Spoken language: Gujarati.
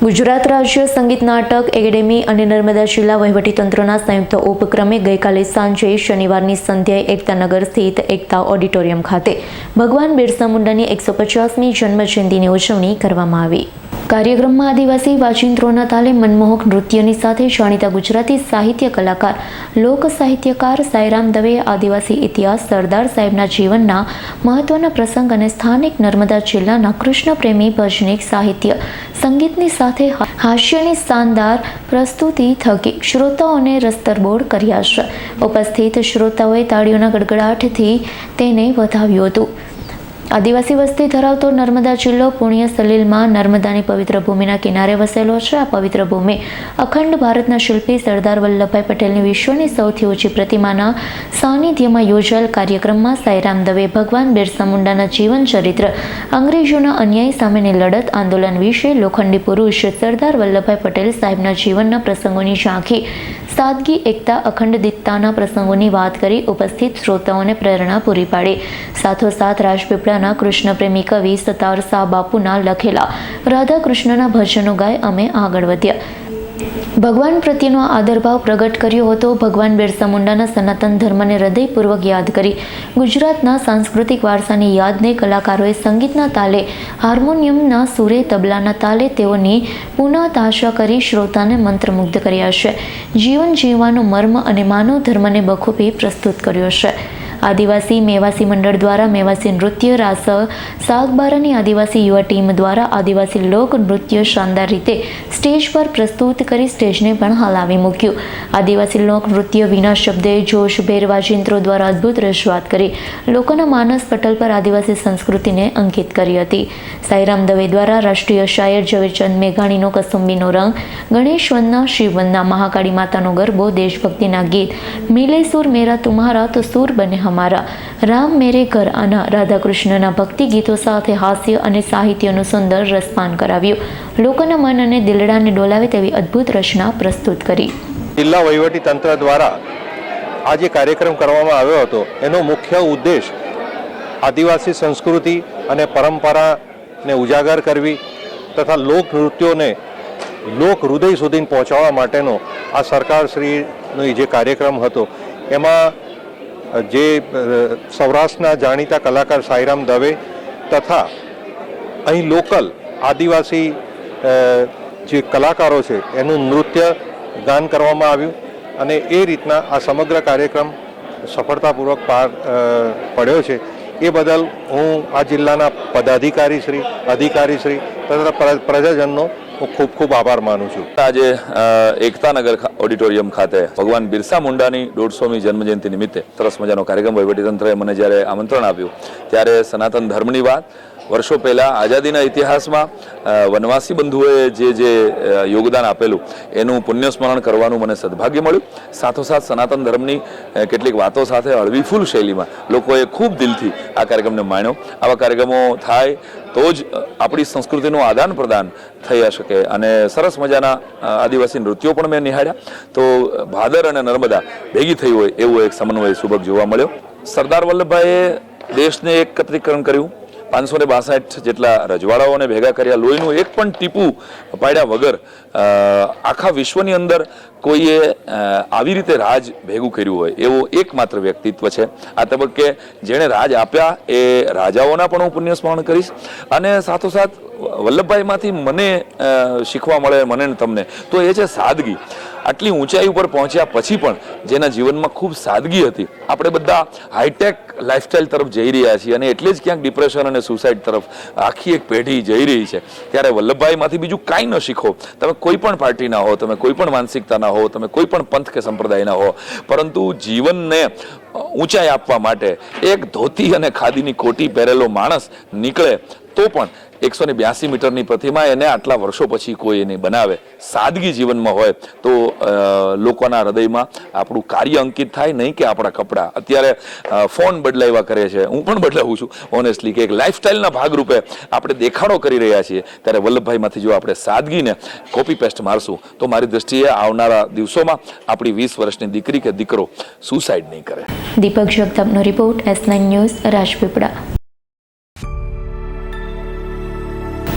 ગુજરાત રાજ્ય સંગીત નાટક એકેડેમી અને નર્મદા જિલ્લા વહીવટીતંત્રના સંયુક્ત ઉપક્રમે ગઈકાલે સાંજે શનિવારની સંધ્યાએ એકતાનગર સ્થિત એકતા ઓડિટોરિયમ ખાતે ભગવાન બિરસા મુંડાની એકસો પચાસમી જન્મજયંતિની ઉજવણી કરવામાં આવી. કાર્યક્રમમાં આદિવાસી વાજિંત્રોના તાલે મનમોહક નૃત્યની સાથે જાણીતા ગુજરાતી સાહિત્ય કલાકાર, લોક સાહિત્યકાર સાયરામ દવે, આદિવાસી ઇતિહાસ સરદાર સાહેબના જીવનના મહત્વના પ્રસંગ અને સ્થાનિક નર્મદા જિલ્લાના કૃષ્ણપ્રેમી ભજનિક સાહિત્ય સંગીતની સાથે હાસ્યની શાનદાર પ્રસ્તુતિ થકી શ્રોતાઓને રસ્તરબોળ કર્યા છે. ઉપસ્થિત શ્રોતાઓએ તાળીઓના ગડગડાટથી તેને વધાવ્યું હતું. આદિવાસી વસ્તી ધરાવતો નર્મદા જિલ્લો પુણ્ય સલીલમાં નર્મદાની પવિત્ર ભૂમિના કિનારે વસેલો છે. આ પવિત્ર ભૂમિ અખંડ ભારતના શિલ્પી સરદાર વલ્લભભાઈ પટેલની વિશ્વની સૌથી ઓછી પ્રતિમાના સાનિધ્યમાં યોજાયેલ કાર્યક્રમમાં સાઈરામ દવે ભગવાન બિરસા મુંડાના જીવન ચરિત્ર, અંગ્રેજોના અન્યાય સામેની લડત, આંદોલન વિશે લોખંડી પુરુષ સરદાર વલ્લભભાઈ પટેલ સાહેબના જીવનના પ્રસંગોની ઝાંખી સાદગી એકતા અખંડિતતાના પ્રસંગોની વાત કરી ઉપસ્થિત શ્રોતાઓને પ્રેરણા પૂરી પાડી. સાથોસાથ રાજપીપળાના કૃષ્ણપ્રેમી કવિ, સતાર શાહ બાપુના લખેલા રાધા કૃષ્ણના ભજનો ગાય અમે આગળ વધ્યા. ભગવાન પ્રત્યેનો આદરભાવ પ્રગટ કર્યો હતો. ભગવાન બિરસા મુંડાના સનાતન ધર્મને હૃદયપૂર્વક યાદ કરી ગુજરાતના સાંસ્કૃતિક વારસાની યાદને કલાકારોએ સંગીતના તાલે, હાર્મોનિયમના સુરે, તબલાના તાલે તેઓની પુનઃ તાશા કરી શ્રોતાને મંત્રમુગ્ધ કર્યા છે. જીવન જીવવાનો મર્મ અને માનવ ધર્મને બખૂબી પ્રસ્તુત કર્યો છે. આદિવાસી મેવાસી મંડળ દ્વારા મેવાસી નૃત્ય રાસ, સાગબારાની આદિવાસી યુવા ટીમ દ્વારા આદિવાસી લોક નૃત્ય શાનદાર રીતે સ્ટેજ પર પ્રસ્તુત કરી સ્ટેજને પણ હલાવી મૂક્યું. આદિવાસી લોક નૃત્ય વિના શબ્દે જોશભેર વાજિંત્રો દ્વારા અદ્ભુત રજૂઆત કરી લોકોના માનસ પટલ પર આદિવાસી સંસ્કૃતિને અંકિત કરી હતી. સાઈરામ દવે દ્વારા રાષ્ટ્રીય શાયર ઝવેરચંદ મેઘાણીનો કસુંબીનો રંગ, ગણેશ વંદના મહાકાળી માતાનો ગરબો, દેશભક્તિના ગીત મિલે સુર મેરા તુમ્હારા તો સુર બને હમારા રામ મેરે ઘર આના રાધાકૃષ્ણના ભક્તિ ગીતો સાથે હાસ્ય અને સાહિત્યનું સુંદર રસપાન કરાવ્યું. લોકોના મન અને દિલડાને ડોલાવે તેવી અદ્ભુત રચના પ્રસ્તુત કરી. જિલ્લા વહીવટી તંત્ર દ્વારા આ જે કાર્યક્રમ કરવામાં આવ્યો હતો. એનો મુખ્ય ઉદ્દેશ આદિવાસી સંસ્કૃતિ અને પરંપરાને ઉજાગર કરવી તથા લોક નૃત્યોને લોક હૃદય સુધી પહોંચાડવા માટેનો આ સરકારશ્રીનો જે કાર્યક્રમ હતો, એમાં જે સૌરાષ્ટ્રના જાણીતા કલાકાર સાઈરામ દવે તથા અહીં લોકલ આદિવાસી જે કલાકારો છે, એનું નૃત્ય ગાન કરવામાં આવ્યું અને એ રીતના આ સમગ્ર કાર્યક્રમ સફળતાપૂર્વક પાર પડ્યો છે. એ બદલ હું આ જિલ્લાના પદાધિકારી શ્રી, અધિકારી શ્રી તથા પ્રજાજનનો હું ખૂબ ખૂબ આભાર માનું છું. આજે એકતાનગર ઓડિટોરિયમ ખાતે ભગવાન બિરસા મુંડાની દોઢસોમી જન્મજયંતિ નિમિત્તે સરસ મજાનો કાર્યક્રમ વહીવટીતંત્રએ મને જ્યારે આમંત્રણ આપ્યું, ત્યારે સનાતન ધર્મની વાત વર્ષો પહેલાં આઝાદીના ઇતિહાસમાં વનવાસી બંધુઓએ જે જે યોગદાન આપેલું, એનું પુણ્યસ્મરણ કરવાનું મને સદભાગ્ય મળ્યું. સાથોસાથ સનાતન ધર્મની કેટલીક વાતો સાથે હળવીફૂલ શૈલીમાં લોકોએ ખૂબ દિલથી આ કાર્યક્રમને માણ્યો. આવા કાર્યક્રમો થાય તો જ આપણી સંસ્કૃતિનું આદાન પ્રદાન થઈ શકે અને સરસ મજાના આદિવાસી નૃત્યો પણ મેં નિહાળ્યા. તો ભાદર અને નર્મદા ભેગી થઈ હોય એવો એક સમન્વય સુબક જોવા મળ્યો. સરદાર વલ્લભભાઈએ દેશને એકત્રીકરણ કર્યું. પાંચસો ને બાસઠ જેટલા રજવાડાઓને ભેગા કર્યા. લોહીનું એક પણ ટીપું પાડ્યા વગર આખા વિશ્વની અંદર કોઈએ આવી રીતે રાજ ભેગું કર્યું હોય, એવું એકમાત્ર વ્યક્તિત્વ છે. આ તબક્કે જેણે રાજ આપ્યા એ રાજાઓના પણ હું પુણ્ય સ્મરણ કરીશ. અને સાથોસાથ વલ્લભભાઈમાંથી મને શીખવા મળે, મને તમને. તો એ છે સાદગી. આટલી ઊંચાઈ ઉપર પહોંચ્યા પછી પણ જેના જીવનમાં ખૂબ સાદગી હતી. આપણે બધા હાઈટેક લાઈફસ્ટાઈલ તરફ જઈ રહ્યા છીએ અને એટલે જ ક્યાંક ડિપ્રેશન અને સુસાઇડ તરફ આખી એક પેઢી જઈ રહી છે. ત્યારે વલ્લભભાઈમાંથી બીજું કાંઈ ન શીખો. તમે કોઈ પણ પાર્ટીના હો, તમે કોઈ પણ માનસિકતાના હો, તમે કોઈ પણ પંથ કે સંપ્રદાયના હો, પરંતુ જીવનને ઊંચાઈ આપવા માટે એક ધોતી અને ખાદીની કોટી પહેરેલો માણસ નીકળે તો પણ એકસો ને બ્યાસી મીટરની પ્રતિમા એને આટલા વર્ષો પછી કોઈ એને બનાવે, સાદગી જીવનમાં હોય તો લોકોના હૃદયમાં આપણું કાર્ય અંકિત થાય, નહીં કે આપણા કપડાં. અત્યારે ફોન બદલાવ્યા કરે છે. હું પણ બદલાવું છું ઓનેસ્ટલી કે એક લાઈફસ્ટાઈલના ભાગરૂપે આપણે દેખાડો કરી રહ્યા છીએ. ત્યારે વલ્લભભાઈમાંથી જો આપણે સાદગીને કોપી પેસ્ટ મારશું, તો મારી દ્રષ્ટિએ આવનારા દિવસોમાં આપણી વીસ વર્ષની દીકરી કે દીકરો સુસાઇડ નહીં કરે. Deepak જગતાપનો report S nine news Rajpipla